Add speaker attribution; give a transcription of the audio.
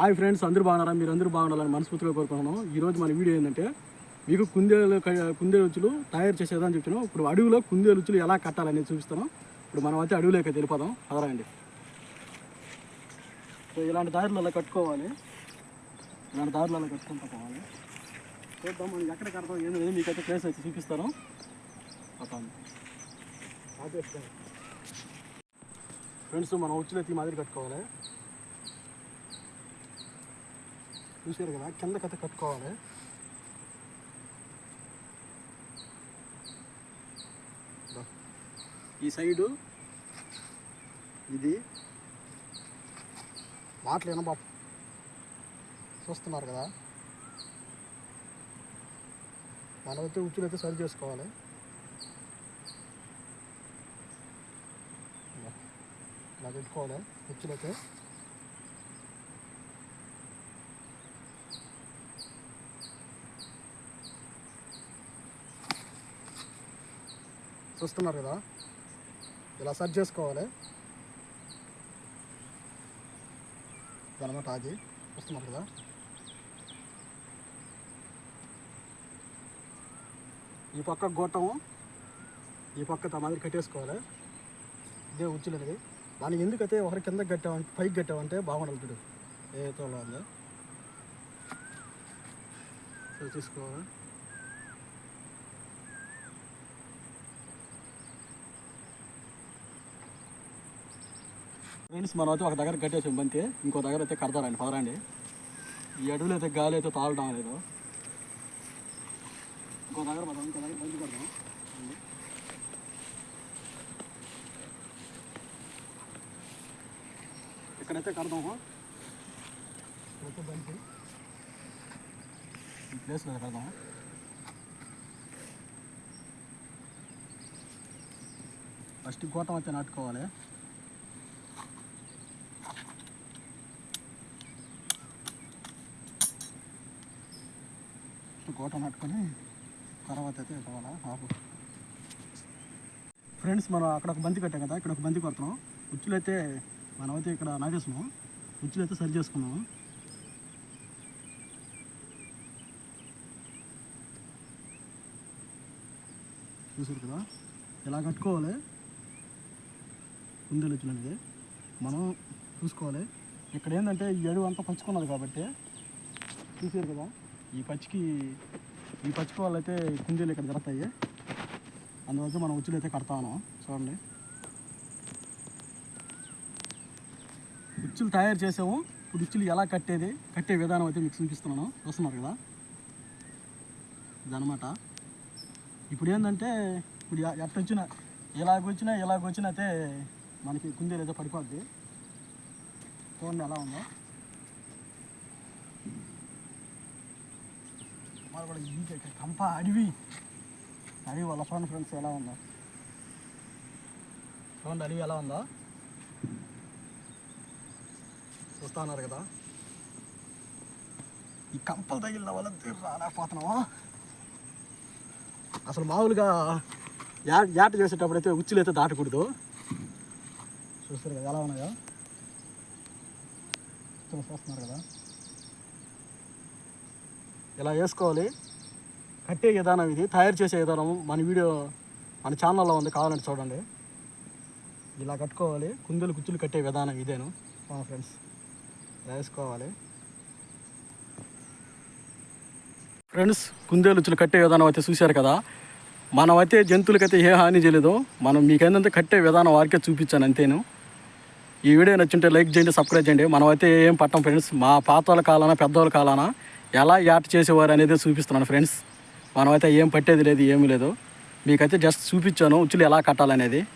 Speaker 1: Hi friends అందరూ బాగున్నారా? మీరు అందరూ బాగుండాలని మనస్ఫూర్తిగా కోరుకుంటున్నాం ఈరోజు మన వీడియో ఏంటంటే మీకు కుందేలు కుందేలు రుచులు తయారు చేసేదని చెప్తున్నాం. ఇప్పుడు అడవిలో కుందేలు రుచులు ఎలా కట్టాలనేది చూపిస్తాను. ఇప్పుడు మనం అయితే అడవిలోకి వెళ్ళిపోదాం. అదరండి సో ఇలాంటి దారులలో కట్టుకోవాలి. ఇలాంటి దారులలో కట్టుకుంటూ పోవాలి. చూద్దాం మనం ఎక్కడ కడతాం ఏం లేదు మీకైతే ప్లేస్ అయితే చూపిస్తాను. పోతాను ఫ్రెండ్స్ మనం ఉచ్చులు ఈ మాదిరి కట్టుకోవాలి. చూసారు కదా కింద కథ కట్టుకోవాలి. ఈ సైడు ఇది మాటలు వినబా చూస్తున్నారు కదా. మనమైతే ఉచ్చులు అయితే సరి చేసుకోవాలి. ఇదో. ఇలా పెట్టుకోవాలి ఉచ్చులైతే. చూస్తున్నారు కదా? ఇలా సెట్ చేసుకోవాలి? అనమాట ఆగి. చూస్తున్నారు కదా? ఈ పక్క గోటము ఈ పక్క తమ మాదిరి కట్టేసుకోవాలి. ఇదే ఉచ్చులది దానికి ఎందుకైతే ఒకరి కింద కట్టామంటే పైకి కట్టామంటే బాగుండాలి చూడు. ఏ తోలో ఉందో. తీసుకోవాలి. ఫ్రెండ్స్ మనం అయితే ఒక దగ్గర కట్టేసాం బంతి. ఇంకో దగ్గర అయితే కడతారండి పదరండి ఈ అడవులు అయితే గాలి అయితే తాగడం లేదు. ఇంకో దగ్గర పదం ఇంకో దగ్గర బంతి కడతాం ఇక్కడైతే కడదాము ఇక్కడైతే బంతి. ఈ ప్లేస్లో కడదాము ఫస్ట్ గోటం అయితే నాటుకోవాలి. గోట కోట తర్వాత అయితే పోవాలా? ఆపు. ఫ్రెండ్స్ మనం అక్కడ ఒక బంతి కట్టాం కదా ఇక్కడ ఒక బంతి కొడుతున్నాం. ఉచ్చులు అయితే మనమైతే ఇక్కడ నాటేస్తున్నాం. ఉచ్చులు అయితే సరి చేసుకున్నాం. చూసారు కదా? ఎలా కట్టుకోవాలి? కుందేలు ఉచ్చులు అనేది. మనం చూసుకోవాలి. ఇక్కడ ఏంటంటే ఈ అడుగు అంతా పంచుకున్నది కాబట్టి చూసారు కదా? ఈ పచ్చికి ఈ పచ్చికి వాళ్ళు అయితే కుందేలు ఇక్కడ జరుగుతాయి. అందువల్ల మనం ఉచ్చులు అయితే కడతాను చూడండి. ఉచ్చులు తయారు చేసాము. ఇప్పుడు ఉచ్చులు ఎలా కట్టేది కట్టే విధానం అయితే మీకు చూపిస్తున్నాను. చూస్తున్నారు కదా? ఇదనమాట ఇప్పుడు ఏంటంటే ఇప్పుడు ఎ- ఎలాగొచ్చినా ఎలాగొచ్చినా అయితే మనకి కుందేలు అయితే పడిపోద్ది. చూడండి ఎలా ఉందో. మరి కూడా ఇంకే కంప అడవి. అడవి వాళ్ళ చూడండి ఫ్రెండ్స్ ఎలా ఉందో? చూడండి అడవి ఎలా ఉందో? చూస్తా ఉన్నారు కదా. ఈ కంపలు తగిలిన వల్ల రాలేకపోతున్నావా అసలు మామూలుగా యా యాట చేసేటప్పుడు అయితే ఉచ్చులు అయితే దాటకూడదు. చూస్తారు కదా ఎలా ఉన్నాయో. చూస్తున్నారు కదా. ఇలా వేసుకోవాలి? కట్టే విధానం ఇది తయారు చేసే విధానం మన వీడియో మన ఛానల్లో ఉంది కావాలంటే చూడండి. ఇలా కట్టుకోవాలి. కుందులు కుచ్చులు కట్టే విధానం ఇదేను. మా ఫ్రెండ్స్ ఇలా వేసుకోవాలి. ఫ్రెండ్స్ కుందేలు ఉచ్చులు కట్టే విధానం అయితే చూశారు కదా? మనమైతే జంతువులకైతే ఏ హాని చేయలేదు. మనం మీకేందంటే కట్టే విధానం వారికే చూపించాను అంతేను. ఈ వీడియో నచ్చుంటే లైక్ చేయండి సబ్స్క్రైబ్ చేయండి. మనమైతే ఏం పట్టం ఫ్రెండ్స్ మా పాత వాళ్ళ కాలానా పెద్దవాళ్ళ కాలానా ఎలా యాట్ చేసేవారు అనేది చూపిస్తున్నాను ఫ్రెండ్స్. మనమైతే ఏం పట్టేది లేదు ఏమీ లేదు. మీకైతే జస్ట్ చూపించాను ఉచ్చులు ఎలా కట్టాలనేది.